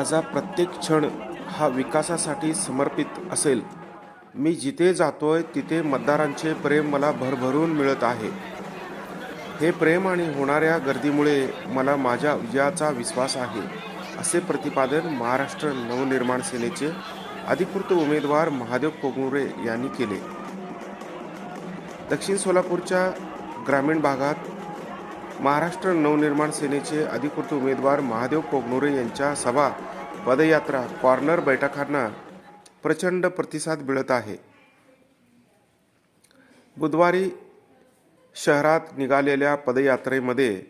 माझा प्रत्येक क्षण हा विकासासाठी समर्पित असेल. मी जिथे जातोय तिथे मतदारांचे प्रेम मला भरभरून मिळत आहे. हे प्रेम आणि होणाऱ्या गर्दीमुळे मला माझ्या विजयाचा विश्वास आहे असे प्रतिपादन महाराष्ट्र नवनिर्माण सेनेचे अधिकृत उमेदवार महादेव कोगुरे यांनी केले. दक्षिण सोलापूरच्या ग्रामीण भागात महाराष्ट्र नवनिर्माण सेनेचे अधिकृत उमेदवार महादेव कोगनुरे यांच्या सभा पदयात्रा कॉर्नर बैठकांना प्रचंड प्रतिसाद मिळत आहे. बुधवारी शहरात निघालेल्या पदयात्रेमध्ये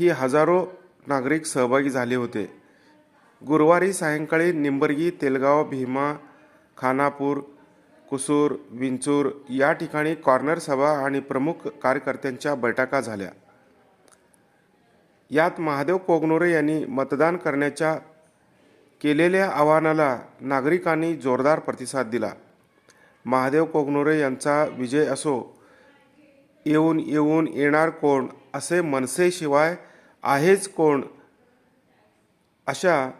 ही हजारो नागरिक सहभागी झाले होते. गुरुवारी सायंकाळी निंबर्गी तेलगाव भीमा खानापूर कुसूर विंचूर या ठिकाणी कॉर्नर सभा आणि प्रमुख कार्यकर्त्यांच्या बैठका झाल्या. यात महादेव कोगनोरे यांनी मतदान करण्याच्या केलेल्या आवाहनाला नागरिकांनी जोरदार प्रतिसाद दिला. महादेव कोगनोरे यांचा विजय असो येऊन येऊन येणार कोण असे मनसेशिवाय आहेच कोण अशा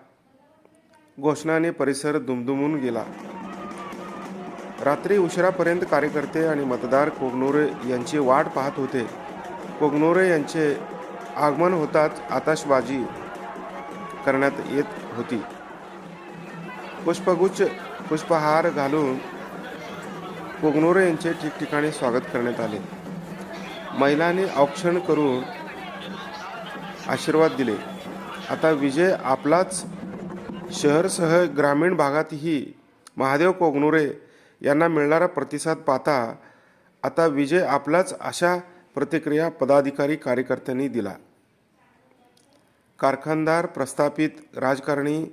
घोषणाने परिसर दुमदुमून गेला. रात्री उशिरापर्यंत कार्यकर्ते आणि मतदार कोगनोरे यांची वाट पाहत होते. कोगनोरे यांचे आगमन होताच आताशबाजी करण्यात येत होती. पुष्पगुच्छ पुष्पहार घालून कोगनोरे यांचे ठिकठिकाणी स्वागत करण्यात आले. महिलांनी औक्षण करून आशीर्वाद दिले. आता विजय आपलाच शहरसह ग्रामीण भागातही महादेव कोगनोरे यांना मिळणारा प्रतिसाद पाहता आता विजय आपलाच अशा प्रतिक्रिया पदाधिकारी कार्यकर्त्यांनी दिला. कारखानदार प्रस्थापित राजकारणी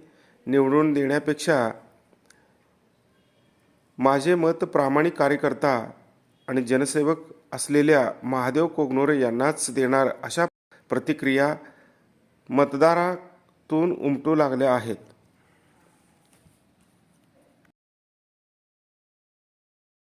निवडून देण्यापेक्षा माझे मत प्रामाणिक कार्यकर्ता आणि जनसेवक असलेल्या महादेव कोगनोरे यांनाच देणार अशा प्रतिक्रिया मतदारातून उमटू लागल्या आहेत.